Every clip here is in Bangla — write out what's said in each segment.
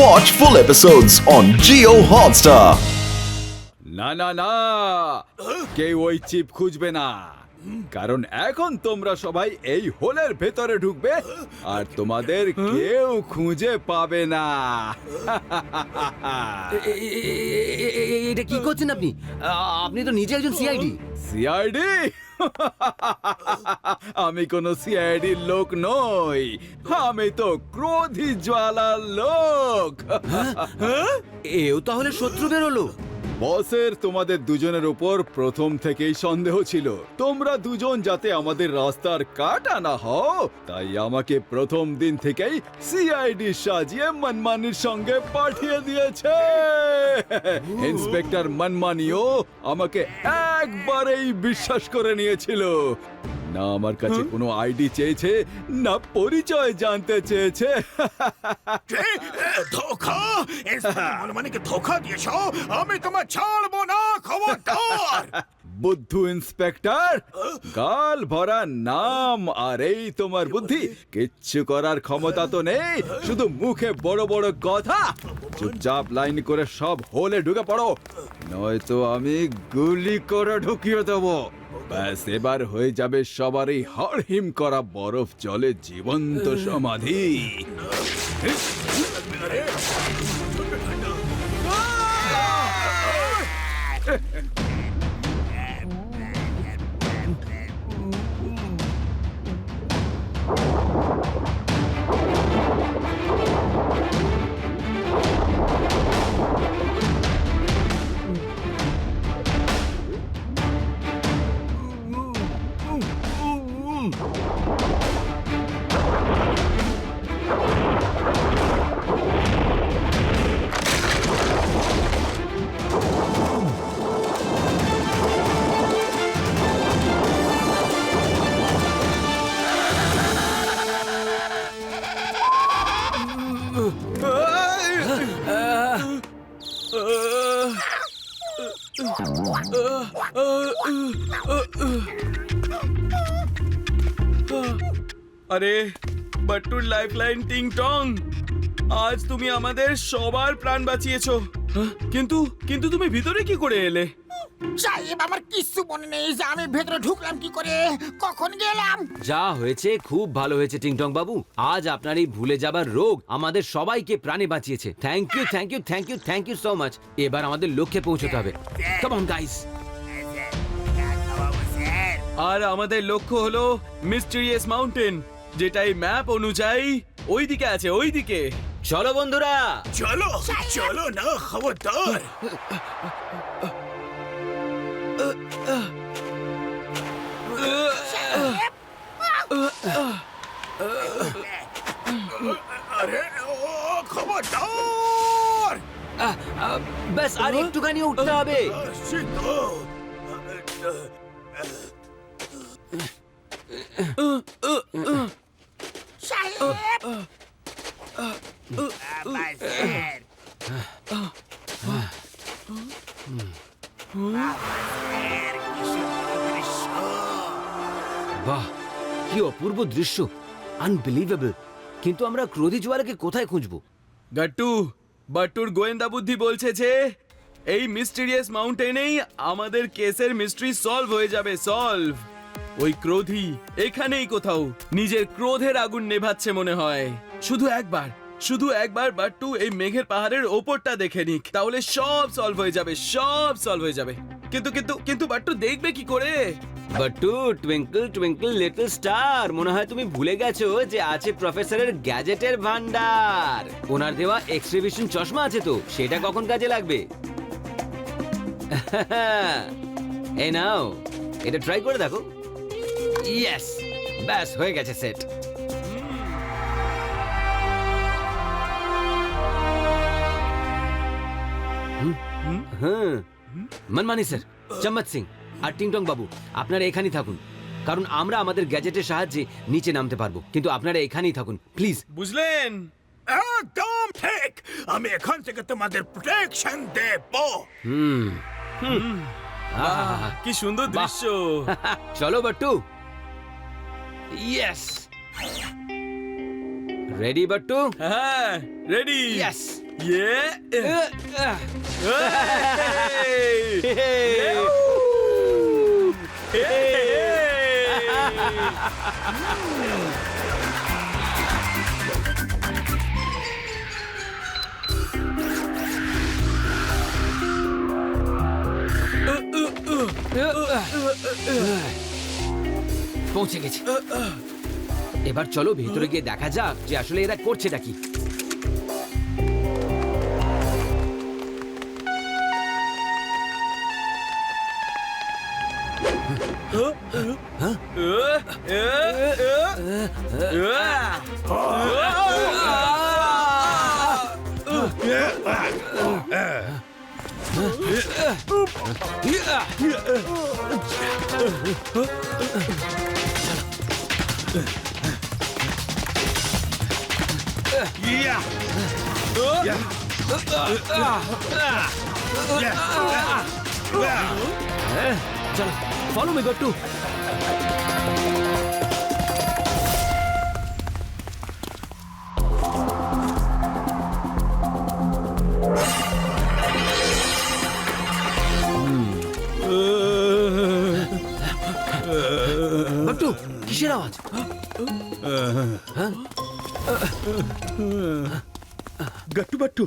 Watch full episodes on Geo Hotstar. না না না। কেউ ওই চিপ খুঁজবে না। কারণ এখন তোমরা সবাই এই হোলের ভেতরে ঢুকবে আর তোমাদের কেউ খুঁজে পাবে না। এটা কি করছেন আপনি? আপনি তো নিজে একজন সিআইডি সিআইডি আমি কোন সিআইডির লোক নই। আমি তো ক্রোধী জ্বালার লোক। এও তাহলে শত্রু বেরোলো। বসের তোমাদের দুজনের উপর প্রথম থেকেই সন্দেহ ছিল। তোমরা দুজন যাতে আমাদের রাস্তার কাটা না হও তাই আমাকে প্রথম দিন থেকেই সিআইডি সাজিয়ে মনমানির সঙ্গে পাঠিয়ে দিয়েছে। ইন্সপেক্টর মনমানিও আমাকে একবারেই বিশ্বাস করে নিয়েছিল। না আমার কাছে কোনো আইডি চেয়েছে না পরিচয় জানতে চেয়েছে। ধোকা! মানে ধোকা দিয়েছ? আমি তোমার ছাড়বো না খবরদার! বুদ্ধু ইন্সপেক্টর, গাল ভরা নাম আর এই তোমার বুদ্ধি, কিচ্ছু করার ক্ষমতা তো নেই, শুধু মুখে বড় বড় কথা। চুপচাপ লাইন করে সব হোলে ঢুকে পড়ো, নয়তো আমি গুলি করে ঢুকিয়ে দেবো। ব্যাস, এবার হয়ে যাবে সবারই হরহিম করা বরফ জলে জীবন্ত সমাধি। আরে বাট্টুর লাইফলাইন টিং টং। আজ তুমি আমাদের সবার প্রাণ বাঁচিয়েছো। হ্যাঁ, কিন্তু কিন্তু তুমি ভিতরে কি করে এলে? সাহেব আমার কিচ্ছু মনে নেই। যে আমি ভেতরে ঢুকলাম কি করে? কখন গেলাম? যা হয়েছে খুব ভালো হয়েছে টিংটং বাবু। আজ আপনার এই ভুলে যাবার রোগ আমাদের সবাইকে প্রাণে বাঁচিয়েছে। Thank you thank you thank you thank you so much এবার আমাদের লক্ষ্যে পৌঁছতে হবে। কাম অন গাইস আর আমাদের লক্ষ্য হলো মিস্টেরিয়াস মাউন্টেন যেটা এই ম্যাপ অনুযায়ী ওইদিকে আছে ওইদিকে। চলো বন্ধুরা। চলো চলো না খবরদার। ব্যাস আর একটুখানি উঠতে হবে। শীত বাহ কি অপূর্ব দৃশ্য। আনবিলিভেবল কিন্তু আমরা ক্রোধী জোয়ারকে কোথায় খুঁজবো? গাট্টু বাট্টুর গোয়েন্দা বুদ্ধি বলছে যে, এই মিস্টিরিয়াস মাউন্টেনেই আমাদের কেসের মিস্ট্রি সলভ হয়ে যাবে সলভ ওই ক্রোধী এখানেই কোথাও, নিজের ক্রোধের আগুন নেভাচ্ছে মনে হয়। শুধু একবার শুধু একবার বাট্টু এই মেঘের পাহাড়ের ওপরটা দেখে নিক। তাহলে সব সলভ হয়ে যাবে, সব সলভ হয়ে যাবে। কিন্তু কিন্তু কিন্তু বাট্টু দেখবে কি করে? Battu twinkle twinkle little star মনে হয় তুমি ভুলে গেছো যে আছে প্রফেসরের গ্যাজেটের ভান্ডার ওনার দেওয়া এক্সিবিশন চশমা আছে তো, সেটা কখন কাজে লাগবে? এই নাও, এটা ট্রাই করে দেখো। ইয়েস ব্যাস, হয়ে গেছে সেট হুম? মনমানি স্যার। চম্মত সিং আর টিংটং বাবু আপনারা এখানেই থাকুন। কারণ আমরা আমাদের গ্যাজেটের সাহায্যে নিচে নামতে পারব। কিন্তু আপনারা এখানেই থাকুন প্লিজ। বুঝলেন? একদম ঠিক। আমি এখান থেকে তোমাদের প্রোটেকশন দেব। হুম। কি সুন্দর। দৃশ্য। চলো বাট্টু। Yes ready বাট্টু? হ্যাঁ রেডি ইয়েস ইয়ে পৌঁছে গেছি এবার চলো ভেতরে গিয়ে দেখা যাক যে আসলে এরা করছেটা কি চলো ফলো মি গট্টু গট্টু কিসের আওয়াজ? গাট্টু বাট্টু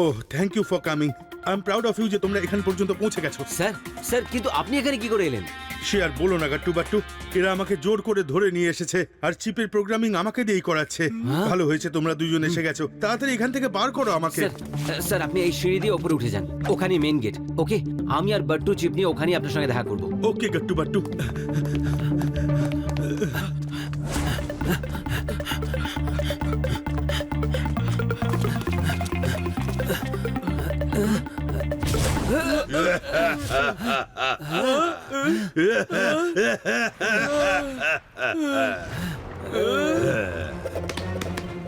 ও thank you for coming I am proud of you যে তোমরা এখান পর্যন্ত পৌঁছে গেছো। স্যার স্যার কিন্তু আপনি এখানে কি করে এলেন? সে আর বলো না গাট্টু বাট্টু এরা আমাকে জোর করে ধরে নিয়ে এসেছে আর চিপের প্রোগ্রামিং আমাকে দিয়েই করাচ্ছে। ভালো হয়েছে তোমরা দুজন এসে গেছো। তাড়াতাড়ি এখান থেকে বার করো আমাকে। স্যার আপনি এই সিঁড়ি দিয়ে ওপরে উঠে যান। ওখানে মেন গেট ওকে আমি আর বাট্টু চিপ নিয়ে ওখানেই আপনার সঙ্গে দেখা করব। ওকে গাট্টু বাট্টু।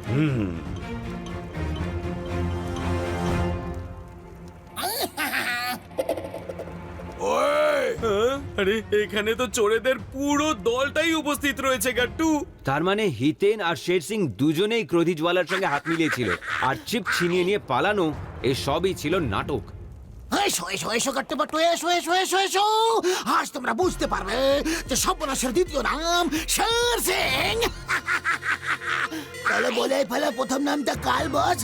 음. আরে এখানে তো চোরেদের পুরো দলটাই উপস্থিত রয়েছে গাট্টু। তার মানে হিতেন আর শের সিং দুজনেই ক্রোধী জ্বালার সঙ্গে হাত মিলিয়েছিল। আর চিপ ছিনিয়ে নিয়ে পালানো এই সবই ছিল নাটক। এসো এসো এসো কাটতে পারতো এসো এসো এসো এসো। আজ তোমরা বুঝতে পারবে যে সর্বনাশের দ্বিতীয় নাম শের সিং। তাহলে বলে ফেলে প্রথম নামটা কাল বস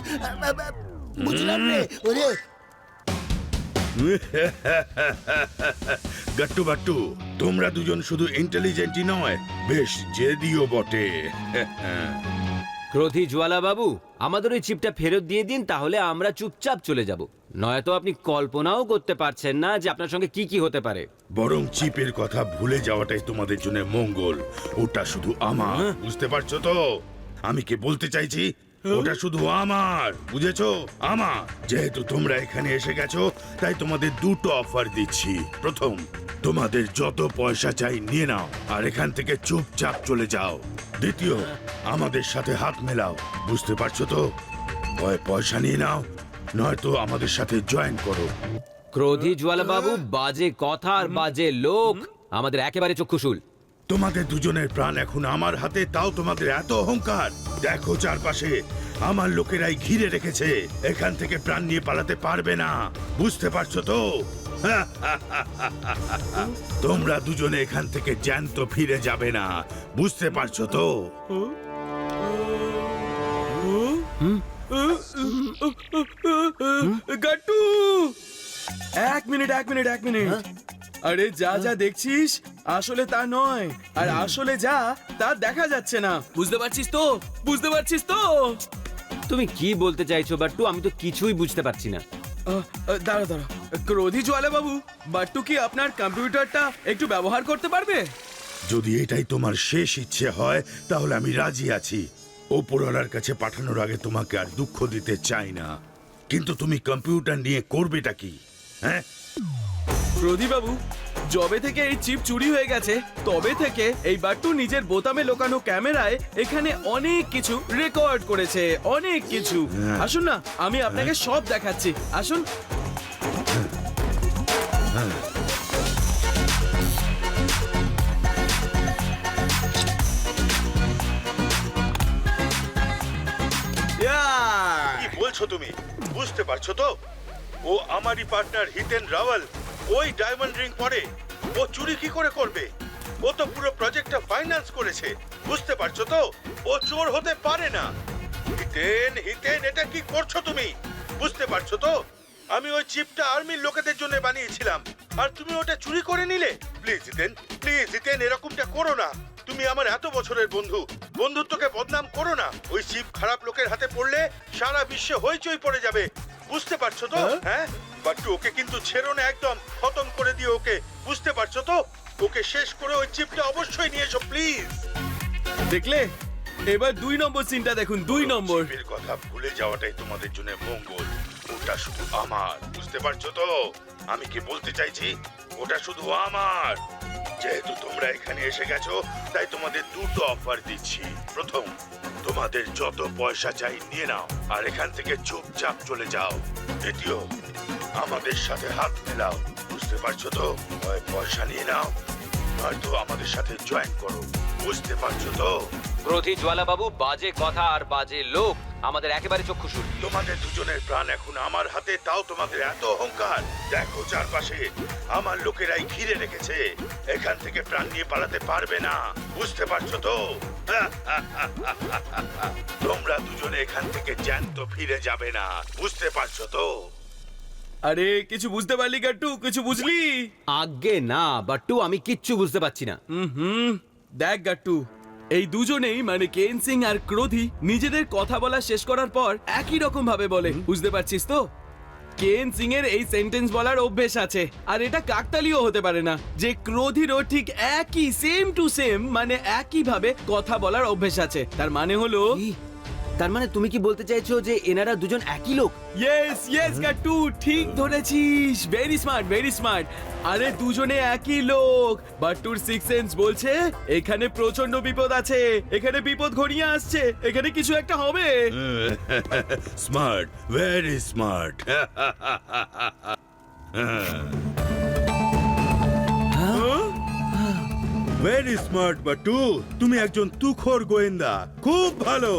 বুঝলাম রে ওরে গাট্টু বাট্টু তোমরা দুজন শুধু ইন্টেলিজেন্টই নয় বেশ জেদিও বটে। ক্রোধী জ্বালা বাবু আমাদের ওই চিপটা ফেরত দিয়ে দিন তাহলে আমরা চুপচাপ চলে যাব। নয়তো আপনি কল্পনাও করতে পারছেন না যে আপনার সঙ্গে কি কি হতে পারে। বরং চিপের কথা ভুলে যাওয়াটাই তোমাদের জন্য মঙ্গল ওটা শুধু আমার বুঝতে পারছ তো? আমি কি বলতে চাইছি? ওটা শুধু আমার, বুঝেছ? আমার। যেহেতু তোমরা এখানে এসে গেছো, তাই তোমাদের দুটো অফার দিচ্ছি। প্রথম, তোমাদের যত পয়সা চাই নিয়ে নাও, আর এখান থেকে চুপচাপ চলে যাও। দ্বিতীয়, আমাদের সাথে হাত মেলাও, বুঝতে পারছ তো? হয় পয়সা নিয়ে নাও, নয়তো আমাদের সাথে জয়েন করো। ক্রোধী বাবু বাজে কথা আর বাজে লোক, আমাদের একেবারে চক্ষুশুল। তোমাদের দুজনের প্রাণ এখন আমার হাতে তাও তোমাদের এত অহংকার দেখো চারপাশে আমার লোকেরাই ঘিরে রেখেছে এখান থেকে প্রাণ নিয়ে পালাতে পারবে না বুঝতে পারছ তো তোমরা দুজনে এখান থেকে জ্যান্ত ফিরে যাবে না বুঝতে পারছ তো এক মিনিট এক মিনিট এক মিনিট আরে যা যা দেখছিস আসলে তা নয়। আর আসলে যা তা দেখা যাচ্ছে না। বুঝতে পারছিস তো? বুঝতে পারছিস তো? তুমি কি বলতে চাইছো বাট্টু? আমি তো কিছুই বুঝতে পারছি না। দাঁড়া দাঁড়া। ক্রোধী বাবু বাট্টু কি আপনার কম্পিউটারটা একটু ব্যবহার করতে পারবে? যদি এটাই তোমার শেষ ইচ্ছে হয় তাহলে আমি রাজি আছি। ওপরওয়ালার কাছে পাঠানোর আগে তোমাকে আর দুঃখ দিতে চাই না। কিন্তু তুমি কম্পিউটার নিয়ে করবেটা কি? হ্যাঁ? ক্রোধী বাবু জবে থেকে এই চিপ চুরি হয়ে গেছে তবে থেকে এই বাট্টু নিজের বোতামে লোকানো ক্যামেরায় এখানে অনেক কিছু রেকর্ড করেছে অনেক কিছু। আসুন না আমি আপনাকে সব দেখাচ্ছি আসুন। Yeah! বলছো তুমি? বুঝতে পারছ তো? ও আমারই পার্টনার হিতেন রাওয়াল। ওই ডায়মন্ড রিং পরে। ও চুরি কি করে করবে? ও তো পুরো প্রজেক্টটা ফাইন্যান্স করেছে। বুঝতে পারছ তো? ও চোর হতে পারে না। হিতেন হিতেন এটা কি করছ তুমি? বুঝতে পারছ তো? আমি ওই চিপটা আর্মির লোকেদের জন্য বানিয়েছিলাম। আর তুমি ওটা চুরি করে নিলে? প্লিজ হিতেন প্লিজ হিতেন এরকমটা করো না। তুমি আমার এত বছরের বন্ধু। বন্ধুত্বকে বদনাম করো না। ওই চিপ খারাপ লোকের হাতে পড়লে সারা বিশ্বে হইচই পড়ে যাবে। বুঝতে পারছ তো? হ্যাঁ? বাট্টু ওকে কিন্তু ছেড়ো না একদম খতম করে দিও ওকে। বুঝতে পারছ তো? ওকে শেষ করে ওই চিপটা অবশ্যই নিয়ে এসো প্লিজ। দেখলে? এবার দুই নম্বর সিনটা দেখুন দুই নম্বর। চিপের কথা ভুলে যাওয়াটাই তোমাদের জন্য মঙ্গল। ওটা শুধু আমার বুঝতে পারছ তো? আমি কি বলতে চাইছি? ওটা শুধু আমার। যেহেতু তোমরা এখানে এসে গেছো তাই তোমাদের দুটো অফার দিচ্ছি। প্রথম তোমাদের যত পয়সা চাই নিয়ে নাও আর এখান থেকে চুপচাপ চলে যাও। দ্বিতীয় আমাদের সাথে হাত মেলাও। বুঝতে পারছ তো? হয় পয়সা নিয়ে নাও। নয়তো আমাদের সাথে জয়েন করো। বুঝতে পারছ তো? ক্রোধী জ্বালাবাবু বাজে কথা আর বাজে লোক। আমাদের একেবারে চক্ষুশুর তোমাদের দুজনের প্রাণ এখন আমার হাতে তাও তোমাদের এত অহংকার। দেখো চারপাশে আমার লোকেরাই ঘিরে রেখেছে। এখান থেকে প্রাণ নিয়ে পালাতে পারবে না। বুঝতে পারছ তো? তোমরা দুজনে এখান থেকে জ্যান্ত ফিরে যাবে না। বুঝতে পারছ তো? আরে কিছু বুঝতে পারলি গাট্টু? কিছু বুঝলি? আগে না বাট্টু আমি কিচ্ছু বুঝতে পারছি না। হুম। দেখ গাট্টু এই দুজনেই মানে কেন সিং আর ক্রোধি নিজেদের কথা বলা শেষ করার পর একই রকম ভাবে বলে। বুঝতে পারছিস তো? কেন সিং এর এই সেন্টেন্স বলার অভ্যেস আছে। আর এটা কাকতালিও হতে পারে না। যে ক্রোধিরও ঠিক একই সেম টু সেম মানে একই ভাবে কথা বলার অভ্যেস আছে। তার মানে হলো? তার মানে তুমি কি বলতে চাইছো যে এনারা দুজন একই লোক? ইয়েস ইয়েস গাট্টু ঠিক ধরেছিস। ভেরি স্মার্ট ভেরি স্মার্ট আরে দুজনে একই লোক। বাট্টুর সিক্স সেন্স বলছে এখানে প্রচণ্ড বিপদ আছে। এখানে বিপদ ঘনিয়ে আসছে। এখানে কিছু একটা হবে। Smart very smart very smart Battu তুমি একজন তুখোর গোয়েন্দা। খুব ভালো।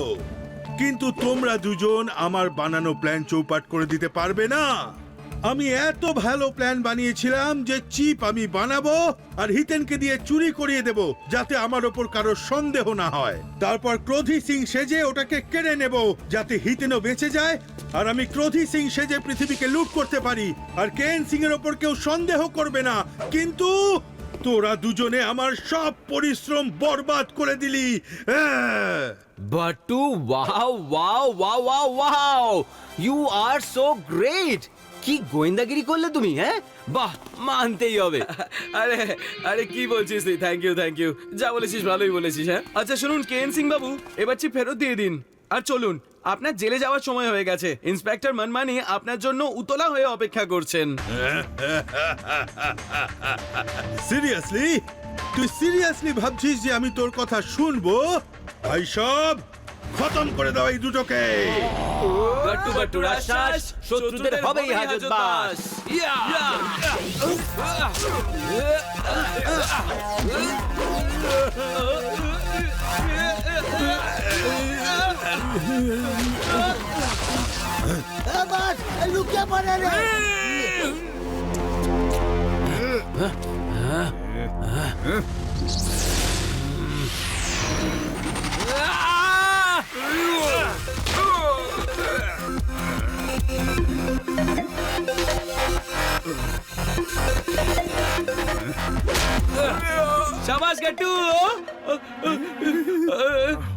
কিন্তু তোমরা দুজন আমার বানানো প্ল্যান চৌপাট করে দিতে পারবে না। আমি এত ভালো প্ল্যান বানিয়েছিলাম যে চিপ আমি বানাবো আর হিতেনকে দিয়ে চুরি করিয়ে দেব, যাতে আমার ওপর কারও সন্দেহ না হয়। তারপর ক্রোধি সিং সেজে ওটাকে কেড়ে নেব, যাতে হিতেনও বেঁচে যায়, আর আমি ক্রোধি সিং সেজে পৃথিবীকে লুট করতে পারি, আর কেন সিং এর ওপর কেউ সন্দেহ করবে না। কিন্তু তোরা দুজনে আমার সব পরিশ্রম বরবাদ করে দিলি। আহ! Battu wow wow wow wow wow. You are so great কি গোয়েন্দাগিরি করলে তুমি হ্যাঁ? বাহ মানতেই হবে। আরে আরে কি বলছিস তুই? থ্যাংক ইউ থ্যাংক ইউ যা বলেছিস ভালোই বলেছিস হ্যাঁ? আচ্ছা শুনুন কেন সিং বাবু এবার চিপ ফেরত দিয়ে দিন। আর চলুন আপনার জেলে যাওয়ার সময় হয়ে গেছে। ইন্সপেক্টর মনমানি আপনার জন্য উতলা হয়ে অপেক্ষা করছেন। সিরিয়াসলি তুই সিরিয়াসলি ভাবছিস যে আমি তোর কথা শুনব? ভাই সব খতম করে দাও এই দুটোকে। গাট্টু গাট্টু রাশ্বাস শত্রুদের হবেই হাজত বাস। Aman! Luke yapar hele! शाबाश गट्टू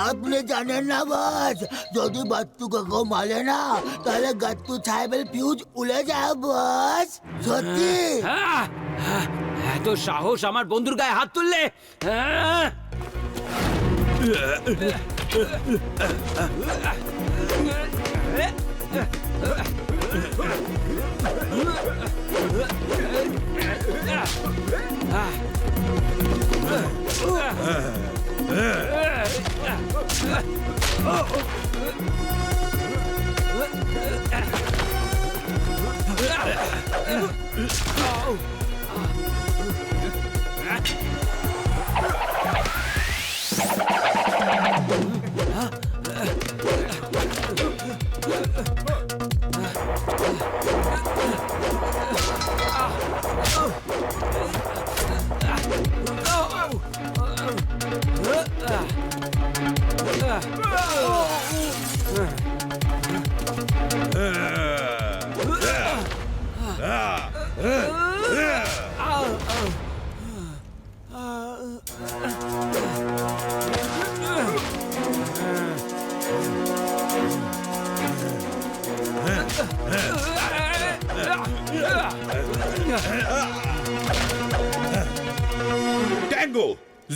আপনি জানেন না বাস যদি বাত্তু কাকু মারে না তাহলে গাত্তু সাহেবের ফিউজ উলে যায় বাস। সত্যি? হ্যাঁ, এত সাহস আমার বন্ধুর গায়ে হাত তুললে? Ah! Oh!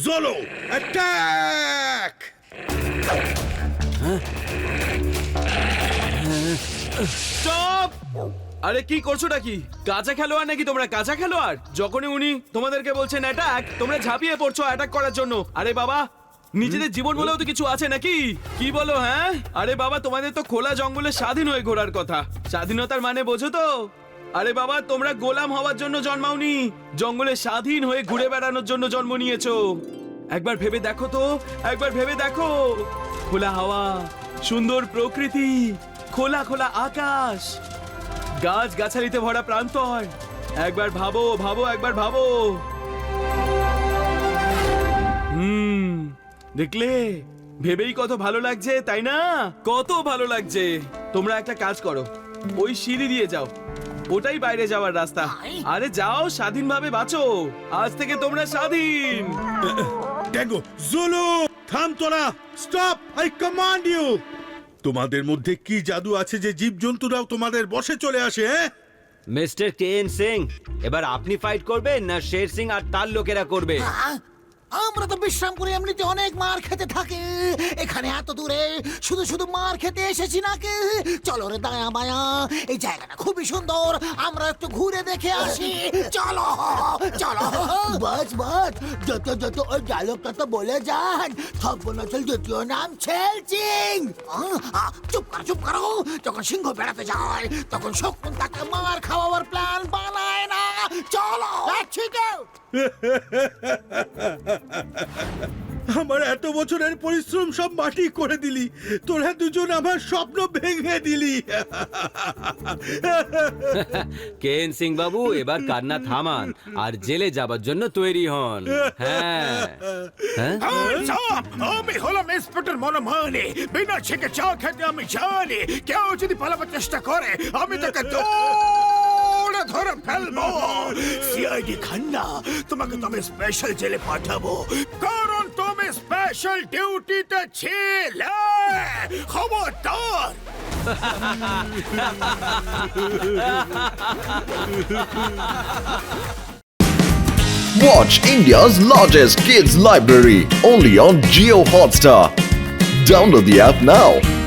জোলো অ্যাটাক স্টপ আরে, কি করছোটা কি? কাঁচা খেলোয়াড় নাকি তোমরা? কাঁচা খেলোয়াড়? যখনই উনি তোমাদেরকে বলছেন অ্যাটাক তোমরা ঝাঁপিয়ে পড়ছো অ্যাটাক করার জন্য। আরে বাবা, নিজেদের জীবন বলেও তো কিছু আছে নাকি? কি বলো হ্যাঁ? আরে বাবা, তোমাদের তো খোলা জঙ্গলে স্বাধীন হয়ে ঘোরার কথা। স্বাধীনতার মানে বোঝো তো? আরে বাবা, তোমরা গোলাম হওয়ার জন্য জন্মাওনি। জঙ্গলে স্বাধীন হয়ে ঘুরে বেড়ানোর জন্য জন্ম নিয়েছো। একবার ভেবে দেখো তো, একবার ভেবে দেখো। খোলা হাওয়া, সুন্দর প্রকৃতি, খোলা খোলা আকাশ গাছ গাছালিতে ভরা প্রান্তর। একবার ভাবো ভাবো, একবার ভাবো। হুম, দেখলে? ভেবেই কত ভালো লাগছে, তাই না? কত ভালো লাগছে। তোমরা একটা কাজ করো, ওই সিঁড়ি দিয়ে যাও। ওটাই বাইরে যাওয়ার রাস্তা। আরে যাও স্বাধীনভাবে বাঁচো। আজ থেকে তোমরা স্বাধীন। ট্যাঙ্গো জোলো থাম তোরা। Stop I command you. তোমাদের মধ্যে কি জাদু আছে যে জীবজন্তুরাও তোমাদের বসে চলে আসে হ্যাঁ? মিস্টার কে এন সিং এবার আপনি ফাইট করবেন না শের সিং আর তার লোকেরা করবে? আমরা তো বিশ্রাম করে এমনিতে অনেক মার খেতে থাকি। এখানে এত দূরে শুধু শুধু মার খেতে এসেছি নাকি? চলো রে দায়া মায়া এই জায়গাটা খুবই সুন্দর। আমরা একটু ঘুরে দেখে আসি। চলো চলো। বাস বাস। যত যত ওই ডায়লগটা তো বলে যান। সর্বনাশল দ্বিতীয় নাম ছেলচিং চুপ কর চুপ করো। যখন সিংহ বেড়াতে যায় তখন শকুন তাকে মার খাওয়াবার প্ল্যান বানায় না। চলো তো আমার এত বছরের পরিশ্রম সব মাটি করে দিলি। তোরা দুজন আমার স্বপ্ন ভেঙে দিলি। কেন সিং বাবু এবার কান্না থামান আর জেলে যাবার জন্য তৈরি হন। হ্যাঁ। হ্যাঁ? আমি হলাম ইন্সপেক্টর মনোমানি বিনা ছেকে চা খেতে আমি জানি কেউ যদি পালাবার চেষ্টা করে আমি তাকে দৌড়ে ধরে ফেলব সিআইডি খান্না তোমাকে তো আমি স্পেশাল জেলে পাঠাবো কারণ তুমি স্পেশাল ডিউটিতে ছিলে খবরদার Watch India's largest kids library only on Geo Hotstar. Download the app now.